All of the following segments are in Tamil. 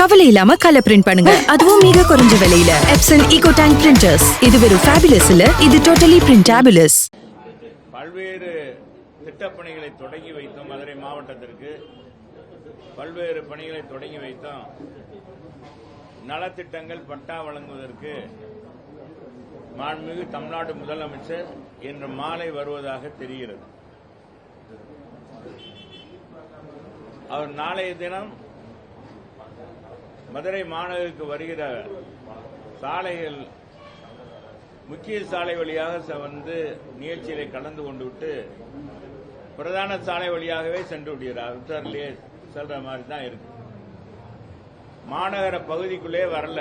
கவலை இல்லாம கலர் பிரிண்ட் பண்ணுங்க. அதுவும் மிக குறைஞ்ச விலையில. எப்சன் ஈகோ டேங்க் பிரிண்டர்ஸ் இது வெறும் ஃபேபுலஸ் இல்ல இது டோட்டலி பிரிண்டபிளஸ் பல்வேறு திட்டப்பணிகளை தொடங்கி வைத்தோம் மதுரை மாவட்டத்திற்கு. பல்வேறு பணிகளை தொடங்கி வைத்தோம். நலத்திட்டங்கள் பட்டா வழங்குவதற்கு. மாண்புமிகு தமிழ்நாடு முதலமைச்சர் இன்று மாலை வருவதாக தெரிகிறது. அவர் நாளைய தினம் மதுரை மாநகருக்கு வருகிற சாலைகள் முக்கிய சாலை வழியாக வந்து நிகழ்ச்சியிலே கலந்து கொண்டு விட்டு பிரதான சாலை வழியாகவே சென்று விடுகிறார். உத்தரிலேயே செல்ற மாதிரி தான் இருக்கு. மாநகர பகுதிக்குள்ளே வரல.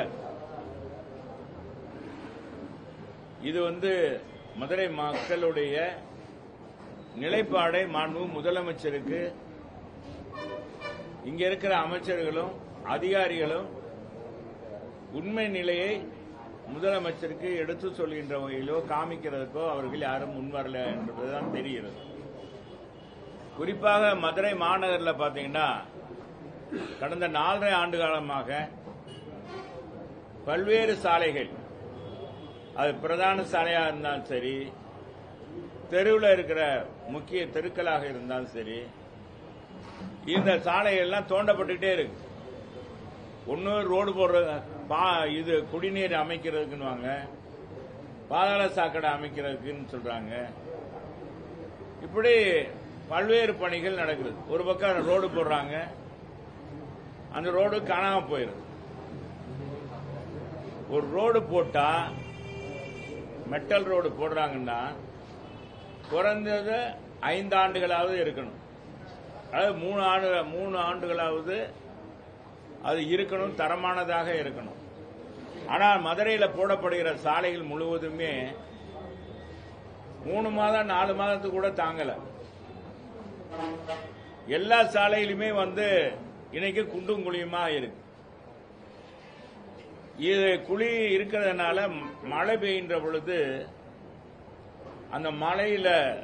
இது வந்து மதுரை மக்களுடைய நிலைப்பாடை மாண்பு முதலமைச்சருக்கு இங்க இருக்கிற அமைச்சர்களும் அதிகாரிகளும் உண்மை நிலையை முதலமைச்சருக்கு எடுத்து சொல்கின்ற வகையிலோ காமிக்கிறதுக்கோ அவர்கள் யாரும் முன்வரல என்பதுதான் தெரிகிறது. குறிப்பாக மதுரை மாநகரில் பார்த்தீங்கன்னா கடந்த நாலரை ஆண்டு காலமாக பல்வேறு சாலைகள் அது பிரதான சாலையாக இருந்தாலும் சரி தெருவில் இருக்கிற முக்கிய தெருக்களாக இருந்தாலும் சரி இந்த சாலையெல்லாம் தோண்டப்பட்டுக்கிட்டே இருக்கு. ஒன்று ரோடு போடுற பா இது குடிநீர் அமைக்கிறதுக்குன்னுவாங்க பாதாள சாக்கடை அமைக்கிறதுக்குன்னு சொல்றாங்க. இப்படி பல்வேறு பணிகள் நடக்குது. ஒரு பக்கம் ரோடு போடுறாங்க அந்த ரோடு காணாமல் போயிருது. ஒரு ரோடு போட்டால் மெட்டல் ரோடு போடுறாங்கன்னா குறைந்தது ஐந்து ஆண்டுகளாவது இருக்கணும். அதாவது மூணு ஆண்டு மூணு ஆண்டுகளாவது அது இருக்கணும் தரமானதாக இருக்கணும். ஆனால் மதுரையில் போடப்படுகிற சாலைகள் முழுவதுமே மூணு மாதம் நாலு மாதத்துக்கு கூட தாங்கலை. எல்லா சாலையிலுமே வந்து இன்னைக்கு குண்டும் குழியுமா இருக்கு. இது குழி இருக்கிறதுனால மழை பெய்கின்ற பொழுது அந்த மழையில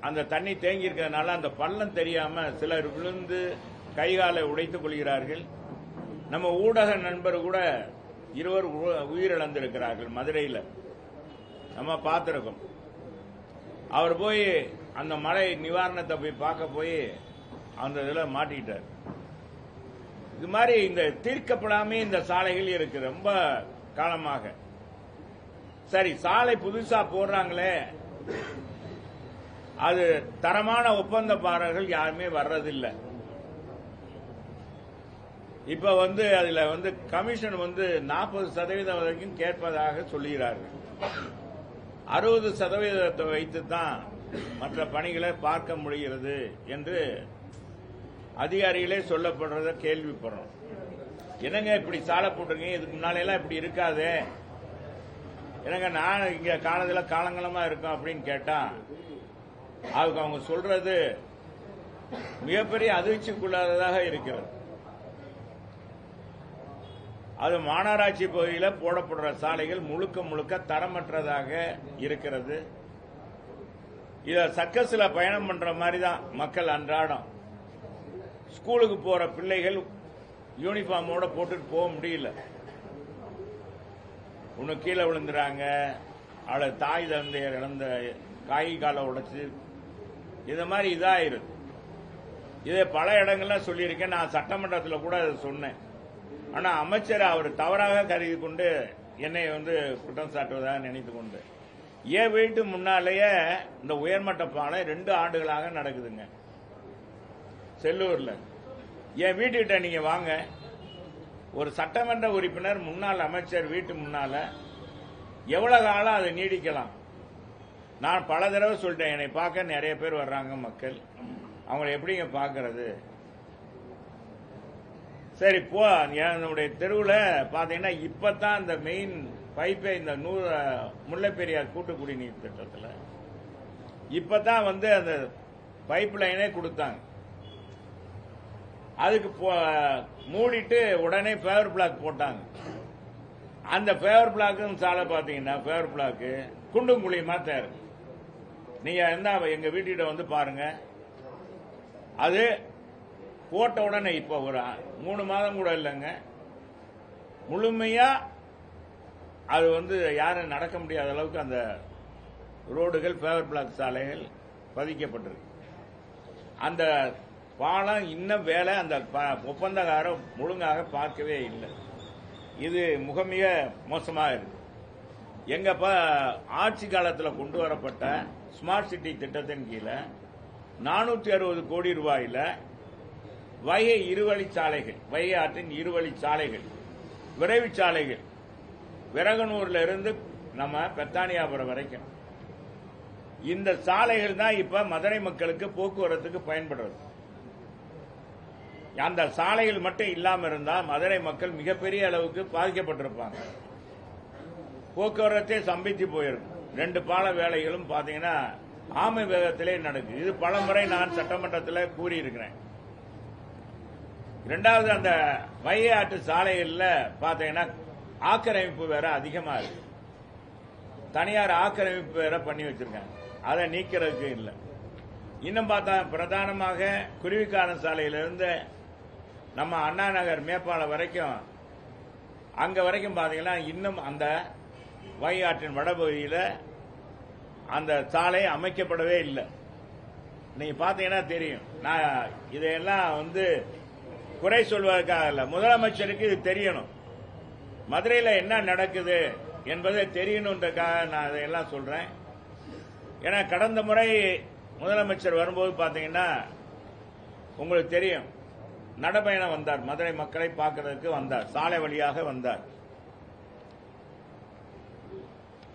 அந்த தண்ணி தேங்கி இருக்கிறதுனால அந்த பள்ளம் தெரியாம சிலர் விழுந்து கைகாலை உடைத்துக் கொள்கிறார்கள். நம்ம ஊடக நண்பர் கூட இருவர் உ- உயிரிழந்திருக்கிறார்கள் மதுரையில். நம்ம பார்த்துருக்கோம். அவர் போய் அந்த மழை நிவாரணத்தை போய் பார்க்க போய் அந்த இதில் மாட்டிக்கிட்டார். இது மாதிரி இந்த தீர்க்கப்படாமே இந்த சாலைகள் இருக்கு ரொம்ப காலமாக. சரி சாலை புதுசா போடுறாங்களே. அது தரமான ஒப்பந்தப்பாரர்கள் யாருமே வர்றதில்லை. இப்ப வந்து அதுல வந்து கமிஷன் வந்து நாற்பது சதவீதம் வரைக்கும் கேட்பதாக சொல்லுகிறார்கள். அறுபது சதவீதத்தை வைத்து தான் மற்ற பணிகளை பார்க்க முடிகிறது என்று அதிகாரிகளே சொல்லப்படுறத கேள்விப்படுறோம். என்னங்க இப்படி சாலை போட்டிருக்கீங்க? இதுக்கு முன்னால எல்லாம் இப்படி இருக்காதே. என்னங்க நான் இங்க காலத்தில் காலங்காலமா இருக்கோம் அப்படின்னு கேட்டா அதுக்கு அவங்க சொல்றது மிகப்பெரிய அதிர்ச்சிக்குள்ளாததாக இருக்கிறது. அது மாநகராட்சி பகுதியில் போடப்படுற சாலைகள் முழுக்க முழுக்க தரமற்றதாக இருக்கிறது. இத சர்க்கஸ்ல பயணம் பண்ற மாதிரி தான் மக்கள் அன்றாடம் ஸ்கூலுக்கு போற பிள்ளைகள் யூனிஃபார்மோட போட்டுட்டு போக முடியல. ஒன்று கீழே விழுந்துறாங்க. அவளை தாய் தந்தையர் இழந்த காய் காலை உடைச்சு. இது மாதிரி இதாயிருது இதை பல இடங்கள்ல சொல்லியிருக்கேன். நான் சட்டமன்றத்தில் கூட அதை சொன்னேன். ஆனா அமைச்சர் அவர் தவறாக கருதி கொண்டு என்னை வந்து குற்றம் சாட்டுவதாக நினைத்து கொண்டு. என் வீட்டு முன்னாலேயே இந்த உயர்மட்ட பாலம் ரெண்டு ஆண்டுகளாக நடக்குதுங்க. செல்லூர்ல என் வீட்டுக்கிட்ட நீங்க வாங்க. ஒரு சட்டமன்ற உறுப்பினர் முன்னாள் அமைச்சர் வீட்டு முன்னால எவ்வளவு காலம் அதை நீடிக்கலாம்? நான் பல தடவை சொல்லிட்டேன் என்னை பார்க்க நிறைய பேர் வர்றாங்க மக்கள். அவங்கள எப்படிங்க பார்க்கறது? சரி போ. என்னுடைய தெருவில் பார்த்தீங்கன்னா இப்பதான் இந்த மெயின் பைப்பை இந்த நூறு முல்லைப்பெரியார் கூட்டு குடிநீர் திட்டத்தில் இப்பதான் வந்து அந்த பைப் லைனே கொடுத்தாங்க. அதுக்கு போ- மூடிட்டு உடனே ஃபேவர் பிளாக் போட்டாங்க. அந்த ஃபேவர் பிளாக்கும் சாலை பார்த்தீங்கன்னா ஃபேவர் பிளாக்கு குண்டும் குழியுமா தேர். நீங்கள் நீங்க என்ன எங்க வீட்டுக்கிட்ட வந்து பாருங்க. அது போட்ட உடனே இப்ப ஒரு மூணு மாதம் கூட இல்லைங்க. முழுமையா அது வந்து யாரும் நடக்க முடியாத அளவுக்கு அந்த ரோடுகள் ஃபேவர் பிளாக் சாலைகள் பதிக்கப்பட்டிருக்கு. அந்த பாலம் இன்னும் வேலை அந்த ப- ஒப்பந்தக்காரர் முழுங்காக பார்க்கவே இல்லை. இது மிக மிக மோசமாக இருக்கு. எங்க ஆட்சி காலத்தில் கொண்டு வரப்பட்ட ஸ்மார்ட் சிட்டி திட்டத்தின் கீழே நானூற்றி அறுபது கோடி ரூபாயில் வைகை இருவழிச்சாலைகள் வைகை ஆற்றின் இருவழி சாலைகள் விரைவு சாலைகள் விரகனூர்ல இருந்து நம்ம பெத்தானியாபுரம் வரைக்கும். இந்த சாலைகள் தான் இப்ப மதுரை மக்களுக்கு போக்குவரத்துக்கு பயன்படுறது. அந்த சாலைகள் மட்டும் இல்லாம இருந்தால் மதுரை மக்கள் மிகப்பெரிய அளவுக்கு பாதிக்கப்பட்டிருப்பாங்க. போக்குவரத்தே சம்பித்து போயிருக்கும். ரெண்டு பால வேலைகளும் பாத்தீங்கன்னா ஆமை வேகத்திலே நடக்குது. இது பலமுறை நான் சட்டமன்றத்தில் கூறியிருக்கிறேன். இரண்டாவது அந்த வையாட்டு ஆற்று சாலைகள்ல பாத்தீங்கன்னா ஆக்கிரமிப்பு வேற அதிகமா இருக்கு. தனியார் ஆக்கிரமிப்பு வேற பண்ணி வச்சிருக்காங்க. அதை நீக்கிறதுக்கு இல்லை. இன்னும் பார்த்தா பிரதானமாக குருவிக்காரன் சாலையிலிருந்து நம்ம அண்ணா நகர் மேப்பாளம் வரைக்கும் அங்க வரைக்கும் பாத்தீங்கன்னா இன்னும் அந்த வையாற்றின் வடபகுதியில் அந்த சாலை அமைக்கப்படவே இல்லை. நீங்க பாத்தீங்கன்னா தெரியும். நான் இதையெல்லாம் வந்து குறை சொல்வதற்காக இல்லை. முதலமைச்சருக்கு இது தெரியணும். மதுரையில் என்ன நடக்குது என்பதை தெரியணுன்றக்காக நான் இதையெல்லாம் சொல்றேன். ஏன்னா கடந்த முறை முதலமைச்சர் வரும்போது பாத்தீங்கன்னா உங்களுக்கு தெரியும். நடைபயணம் வந்தார். மதுரை மக்களை பார்க்கறதுக்கு வந்தார். சாலை வழியாக வந்தார்.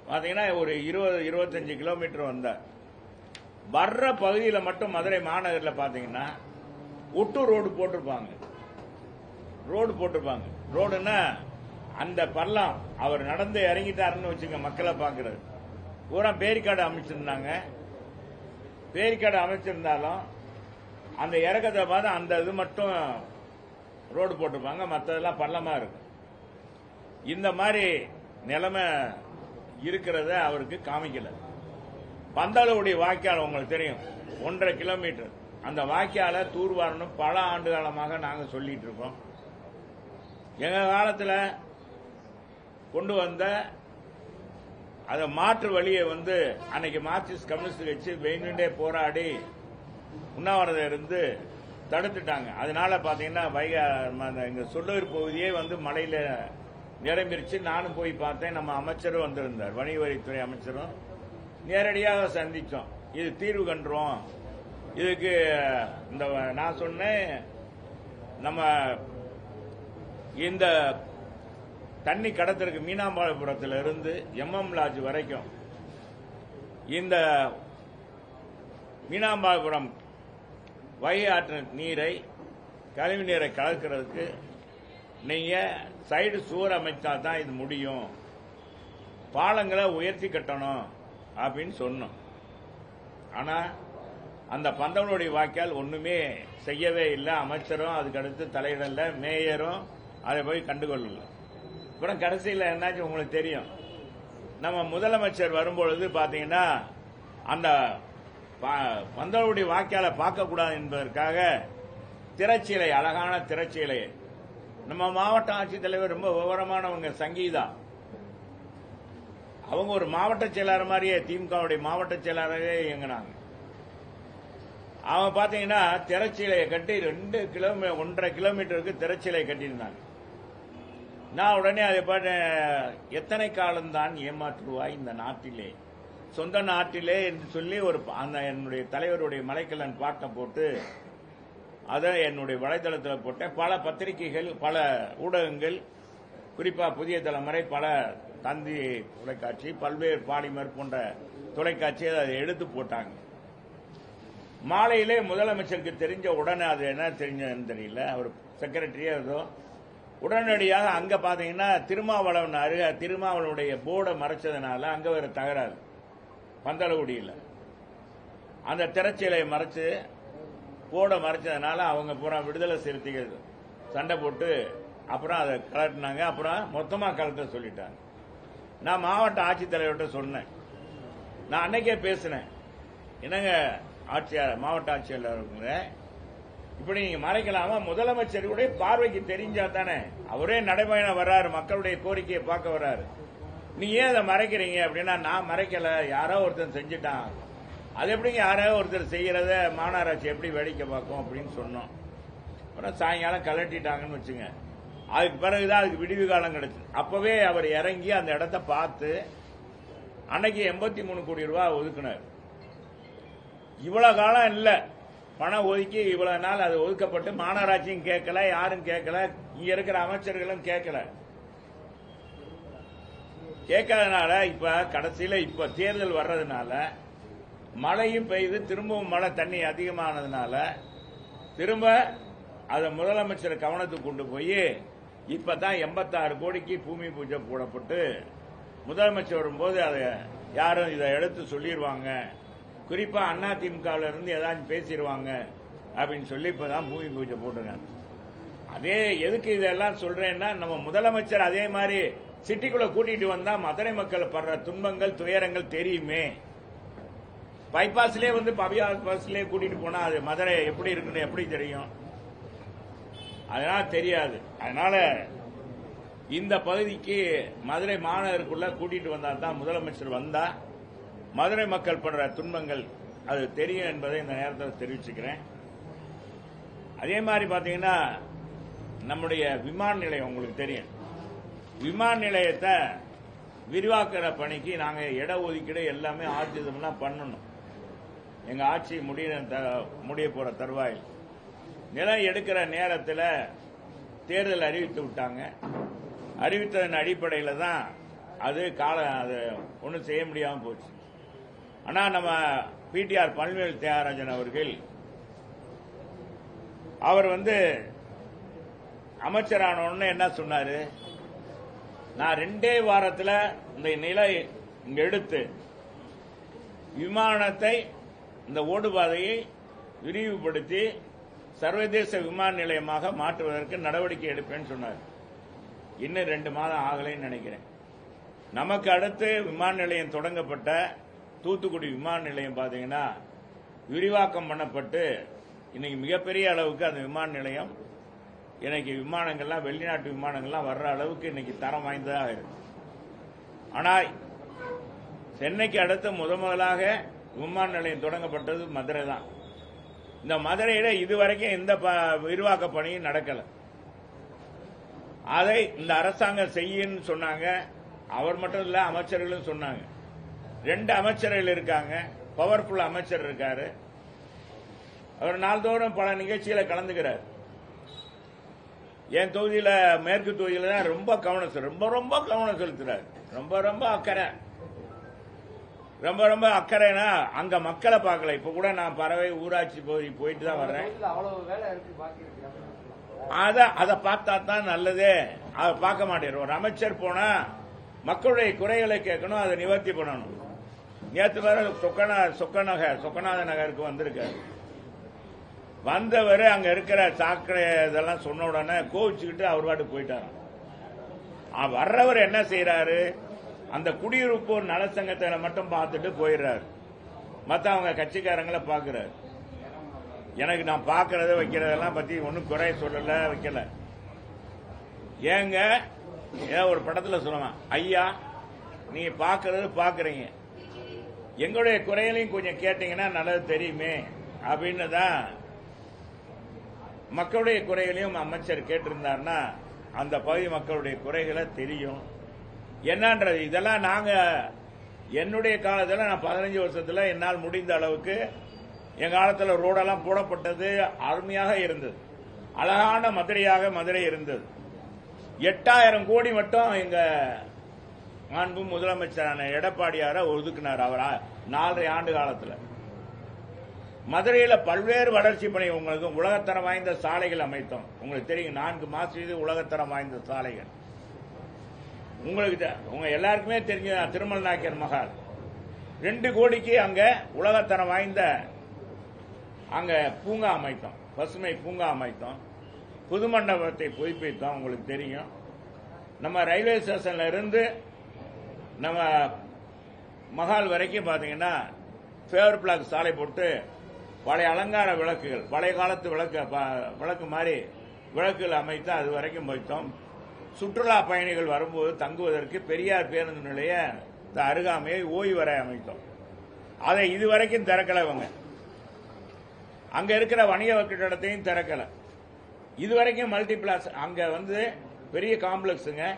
பாத்தீங்கன்னா ஒரு இருபது இருபத்தஞ்சு கிலோமீட்டர் வந்தார். வர்ற பகுதியில் மட்டும் மதுரை மாநகரில் பாத்தீங்கன்னா ஒட்டு ரோடு போட்டிருப்பாங்க. ரோடு போட்டிருப்பாங்க. ரோடுன்னா அந்த பள்ளம் அவர் நடந்து இறங்கிட்டாருன்னு வச்சுங்க மக்களை பார்க்கறது. பூரா பேரிக்காடு அமைச்சிருந்தாங்க. பேரிக்காடு அமைச்சிருந்தாலும் அந்த இறக்கத்தை பார்த்து அந்த இது மட்டும் ரோடு போட்டிருப்பாங்க. மற்றதெல்லாம் பள்ளமா இருக்கும். இந்த மாதிரி நிலைமை இருக்கிறத அவருக்கு காமிக்கல. பந்தாளுடைய வாய்க்கால் உங்களுக்கு தெரியும். ஒன்றரை கிலோமீட்டர். அந்த வாய்க்கால தூர்வாரணும் பல ஆண்டு காலமாக நாங்கள் சொல்லிட்டு இருக்கோம். எங்க காலத்தில் கொண்டு வந்த அதை மாற்று வழியை வந்து அன்னைக்கு மார்க்சிஸ்ட் கம்யூனிஸ்ட் கட்சி வேணுண்டே போராடி உண்ணாவிரதம் இருந்து தடுத்துட்டாங்க. அதனால பாத்தீங்கன்னா வைகா அந்த எங்க சொல்லூர் பகுதியே வந்து மலையில நிரம்பிருச்சு. நானும் போய் பார்த்தேன். நம்ம அமைச்சரும் வந்திருந்தார். வணிக வரித்துறை அமைச்சரும். நேரடியாக சந்திச்சோம். இது தீர்வு கண்டுரும் இதுக்கு இந்த நான் சொன்னேன் நம்ம இந்த தண்ணி கடத்திற்கு மீனாம்பாளபுரத்தில் இருந்து எம்எம் லாட்ஜ் வரைக்கும் இந்த மீனாம்பாளபுரம் வைகை ஆற்று நீரை கழிவு நீரை கலக்கிறதுக்கு நீங்கள் சைடு சுவர் அமைச்சா தான் இது முடியும். பாலங்களை உயர்த்தி கட்டணும் அப்படின்னு சொன்னோம். ஆனால் அந்த பந்தவனுடைய வாய்க்கால் ஒன்றுமே செய்யவே இல்லை. அமைச்சரும் அதுக்கடுத்து தலைவரில் தலையிடல மேயரும் அதை போய் கண்டுகொள்ளல. அப்புறம் கடைசியில் என்னாச்சு உங்களுக்கு தெரியும். நம்ம முதலமைச்சர் வரும்பொழுது பார்த்தீங்கன்னா அந்த ப- வாக்கியால பார்க்கக்கூடாது என்பதற்காக திரைச்சீலை அழகான திரைச்சீலை. நம்ம மாவட்ட ஆட்சித்தலைவர் ரொம்ப விவரமானவங்க சங்கீதா. அவங்க ஒரு மாவட்ட செயலாளர் மாதிரியே திமுகவுடைய மாவட்ட செயலாளரே இயங்கினாங்க. அவன் பாத்தீங்கன்னா திரைச்சீலையை கட்டி ரெண்டு கிலோமீ ஒன்றரை கிலோமீட்டருக்கு திரைச்சீலை கட்டியிருந்தாங்க. நான் உடனே அதை பாட்டு எத்தனை காலம்தான் ஏமாற்றுவாய் இந்த நாட்டிலே? சொந்த நாட்டிலே என்று சொல்லி ஒரு அந்த என்னுடைய தலைவருடைய மலைக்கல்லன் பாட்டை போட்டு அதை என்னுடைய வலைதளத்தில் போட்டேன். பல பத்திரிகைகள் பல ஊடகங்கள் குறிப்பாக புதிய தலைமுறை பல தந்தி தொலைக்காட்சி பல்வேறு பாலிமர் போன்ற தொலைக்காட்சி அதை எடுத்து போட்டாங்க. மாலையிலே முதலமைச்சருக்கு தெரிஞ்ச உடனே அது என்ன தெரிஞ்சதுன்னு தெரியல. அவர் செக்ரட்டரியா ஏதோ உடனடியாக அங்க பாத்தீங்கன்னா திருமாவளவன் அருக திருமாவளவனுடைய போர்டை மறைச்சதுனால அங்க ஒரு தகராறு. பந்தலகுடியில் அந்த திரைச்சீலையை மறைச்சு போட மறைச்சதுனால அவங்க பூரா விடுதலை சிறுத்தைகள் சண்டை போட்டு அப்புறம் அதை கலட்டினாங்க. அப்புறம் மொத்தமாக கலட்ட சொல்லிட்டாங்க. நான் மாவட்ட ஆட்சித்தலைவர்கிட்ட சொன்னேன். நான் அன்னைக்கே பேசினேன். என்னங்க ஆட்சியாளர் மாவட்ட ஆட்சியாளர் இப்படி நீங்க மறைக்கலாமா? முதலமைச்சருடைய பார்வைக்கு தெரிஞ்சா தானே. அவரே நடைபயணம் வர்றாரு மக்களுடைய கோரிக்கையை பார்க்க வர்றாரு. நீ ஏன் அதை மறைக்கிறீங்க அப்படின்னா நான் மறைக்கல யாரோ ஒருத்தன் செஞ்சுட்டான். அது எப்படிங்க யாரோ ஒருத்தர் செய்யறத மாநகராட்சி எப்படி வேடிக்கை பார்க்கும் அப்படின்னு சொன்னோம். அப்புறம் சாயங்காலம் கலட்டிட்டாங்கன்னு வச்சுங்க. அதுக்கு பிறகுதான் அதுக்கு விடிவு காலம் கிடைச்சது அப்பவே அவர் இறங்கி அந்த இடத்த பார்த்து அன்னைக்கு எண்பத்தி மூணு கோடி ரூபாய் ஒதுக்குனார். இவ்வளவு காலம் இல்லை. பணம் ஒதுக்கி இவ்வளவு நாள் அது ஒதுக்கப்பட்டு மாநகராட்சியும் கேட்கல யாரும் கேட்கல இங்க இருக்கிற அமைச்சர்களும் கேட்கல. கேட்காதனால இப்ப கடைசியில இப்ப தேர்தல் வர்றதுனால மழையும் பெய்து திரும்பவும் மழை தண்ணி அதிகமானதுனால திரும்ப அதை முதலமைச்சர் கவனத்துக்கு கொண்டு போய் இப்பதான் எண்பத்தாறு கோடிக்கு பூமி பூஜை போடப்பட்டு முதலமைச்சர் வரும்போது அதை யாரும் இதை எடுத்து சொல்லிடுவாங்க குறிப்பா அண்ணா திமுகவில் இருந்து ஏதாச்சும் பேசிடுவாங்க அப்படின்னு சொல்லி இப்பதான் பூமி பூஜை போட்டுருக்காங்க. அதே எதுக்கு இதெல்லாம் சொல்றேன்னா நம்ம முதலமைச்சர் அதே மாதிரி சிட்டிக்குள்ள கூட்டிட்டு வந்தா மதுரை மக்கள் படுற துன்பங்கள் துயரங்கள் தெரியுமே. பைபாஸ்லேயே வந்து பவியா பஸ்லயே கூட்டிட்டு போனா அது மதுரை எப்படி இருக்குன்னு எப்படி தெரியும்? அதனால தெரியாது. அதனால இந்த பகுதிக்கு மதுரை மாநகருக்குள்ள கூட்டிட்டு வந்தா தான் முதலமைச்சர் வந்தா மதுரை மக்கள் படுற துன்பங்கள் அது தெரியும் என்பதை இந்த நேரத்தில் தெரிவிச்சுக்கிறேன். அதே மாதிரி பார்த்தீங்கன்னா நம்முடைய விமான நிலையம் உங்களுக்கு தெரியும். விமான நிலையத்தை விரிவாக்குற பணிக்கு நாங்க இட ஒதுக்கீடு எல்லாமே ஆர்ஜிதம்லாம் பண்ணணும். எங்க ஆட்சி முடிய த- முடிய போற தருவாயில். நிலம் எடுக்கிற நேரத்தில் தேர்தல் அறிவித்து விட்டாங்க. அறிவித்ததன் அடிப்படையில் தான் அது கால அது ஒன்றும் செய்ய முடியாமல் போச்சு. ஆனால் நம்ம பிடிஆர் பழனிவேல் தியாகராஜன் அவர்கள் அவர் வந்து அமைச்சரான உடனே என்ன சொன்னாரு? நான் ரெண்டே வாரத்தில் இந்த நிலை இங்க எடுத்து விமானத்தை இந்த ஓடுபாதையை விரிவுபடுத்தி சர்வதேச விமான நிலையமாக மாற்றுவதற்கு நடவடிக்கை எடுப்பேன்னு சொன்னார். இன்னும் ரெண்டு மாதம் ஆகலைன்னு நினைக்கிறேன். நமக்கு அடுத்து விமான நிலையம் தொடங்கப்பட்ட தூத்துக்குடி விமான நிலையம் பார்த்தீங்கன்னா விரிவாக்கம் பண்ணப்பட்டு இன்னைக்கு மிகப்பெரிய அளவுக்கு அந்த விமான நிலையம் இன்னைக்கு விமானங்கள்லாம் வெளிநாட்டு விமானங்கள்லாம் வர்ற அளவுக்கு இன்னைக்கு தரம் வாய்ந்ததாக இருக்கு. ஆனால் சென்னைக்கு அடுத்து முத முதலாக விமான நிலையம் தொடங்கப்பட்டது மதுரை தான். இந்த மதுரையில இதுவரைக்கும் எந்த ப- விரிவாக்க பணியும் நடக்கல. அதை இந்த அரசாங்கம் செய்யுன்னு சொன்னாங்க. அவர் மட்டும் இல்ல அமைச்சர்களும் சொன்னாங்க. ரெண்டு அமைச்சர்கள் இருக்காங்க. பவர்ஃபுல் அமைச்சர் இருக்காரு. அவர் நாள்தோறும் பல நிகழ்ச்சிகளை கலந்துக்கிறார். என் தொகுதியில மேற்கு தொகுதியில தான் ரொம்ப கவனம் ரொம்ப ரொம்ப கவனம் செலுத்துறாரு. ரொம்ப ரொம்ப அக்கறை. ரொம்ப ரொம்ப அக்கறைனா அங்க மக்களை பார்க்கல. இப்ப கூட நான் பறவை ஊராட்சி பகுதி போயிட்டு தான் வர்றேன். அத அத பார்த்தா தான் நல்லது. அதை பார்க்க மாட்டேன். ஒரு அமைச்சர் போனா மக்களுடைய குறைகளை கேட்கணும் அதை நிவர்த்தி பண்ணணும். நேற்று வேற சொக்கனா சொக்கநக சொக்கநாத நகருக்கு வந்திருக்காரு. வந்தவர் அங்க இருக்கிற சாக்கடை இதெல்லாம் சொன்ன உடனே கோவிச்சுக்கிட்டு அவர் பாட்டு போயிட்டாராம் வர்றவர் என்ன செய்யறாரு அந்த குடியிருப்பு நலசங்கத்தை மட்டும் பார்த்துட்டு போயிடுறாரு மற்ற அவங்க கட்சிக்காரங்களை பாக்குறாரு எனக்கு நான் பார்க்கறத வைக்கிறதெல்லாம் பத்தி ஒன்றும் குறை சொல்லல வைக்கல. ஏங்க ஏதோ ஒரு படத்துல சொல்லலாம் ஐயா நீங்க பார்க்கறது பார்க்குறீங்க. எங்களுடைய குறைகளையும் கொஞ்சம் கேட்டீங்கன்னா நல்லது தெரியுமே அப்படின்னு தான் மக்களுடைய குறைகளையும் அமைச்சர் கேட்டிருந்தார்னா அந்த பகுதி மக்களுடைய குறைகளை தெரியும். என்னன்றது? இதெல்லாம் நாங்க என்னுடைய காலத்தில் நான் பதினஞ்சு வருஷத்தில் என்னால் முடிந்த அளவுக்கு என் காலத்தில் ரோடெல்லாம் போடப்பட்டது அருமையாக இருந்தது. அழகான மதுரையாக மதுரை இருந்தது. எட்டாயிரம் கோடி மட்டும் எங்க மாண்பு முதலமைச்சரான எடப்பாடியார ஒதுக்குனார் அவர் நாலரை ஆண்டு காலத்தில். மதுரையில் பல்வேறு வளர்ச்சி பணி உங்களுக்கு உலகத்தரம் வாய்ந்த சாலைகள் அமைத்தோம். உங்களுக்கு தெரியும் நான்கு மாசத்து இது உலகத்தரம் வாய்ந்த சாலைகள். உங்களுக்கு உங்க எல்லாருக்குமே தெரிஞ்ச திருமல் நாயக்கர் மகால். ரெண்டு கோடிக்கு அங்க உலகத்தரம் வாய்ந்த அங்க பூங்கா அமைத்தோம். பசுமை பூங்கா அமைத்தோம். புது மண்டபத்தை புதுப்பித்தோம் உங்களுக்கு தெரியும். நம்ம ரயில்வே ஸ்டேஷன்ல இருந்து நம்ம மகால் வரைக்கும் பாத்தீங்கன்னா ஃபேவர் பிளாக் சாலை போட்டு பழைய அலங்கார விளக்குகள் பழைய காலத்து விளக்கு ப- விளக்கு மாதிரி விளக்குகள் அமைத்து அது வரைக்கும் வைத்தோம். சுற்றுலா பயணிகள் வரும்போது தங்குவதற்கு பெரியார் பேருந்து நிலைய இந்த அருகாமையை ஓய்வறை அமைத்தோம். அதை இதுவரைக்கும் திறக்கலை இவங்க. அங்க இருக்கிற வணிக கட்டடத்தையும் திறக்கல. இதுவரைக்கும் மல்டி பிளாஸ் அங்க வந்து பெரிய காம்ப்ளெக்ஸுங்க.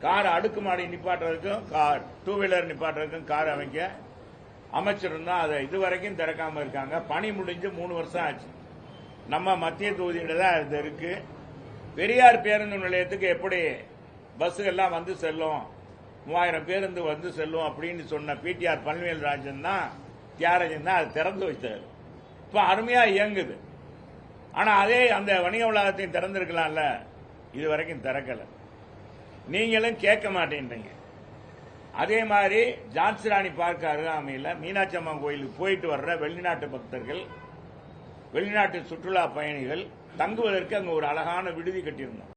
கார் அடுக்குமாடி நிப்பாட்டுறதுக்கும் கார் டூ வீலர் நிப்பாட்டுறதுக்கும் கார் அமைக்க அமைச்சிருந்தா அதை இதுவரைக்கும் திறக்காம இருக்காங்க. பணி முடிஞ்சு மூணு வருஷம் ஆச்சு. நம்ம மத்திய தொகுதியில தான் இது இருக்கு. பெரியார் பேருந்து நிலையத்துக்கு எப்படி பஸ்ஸுகள்லாம் வந்து செல்லும்? மூவாயிரம் பேருந்து வந்து செல்லும் அப்படின்னு சொன்ன பிடிஆர் பன்வேல் ராஜன் தான் தியாகராஜன் தான் அதை திறந்து வைத்தார். இப்போ அருமையாக இயங்குது. ஆனால் அதே அந்த வணிக வளாகத்தையும் திறந்திருக்கலாம்ல. இது வரைக்கும் திறக்கலை. நீங்களும் கேட்க மாட்டேன்றீங்க. அதே மாதிரி ஜான்சி ராணி பார்க் அருகாமையில் மீனாட்சி அம்மன் கோயிலுக்கு போயிட்டு வர்ற வெளிநாட்டு பக்தர்கள் வெளிநாட்டு சுற்றுலா பயணிகள் தங்குவதற்கு அங்கே ஒரு அழகான விடுதி கட்டியிருந்தோம்.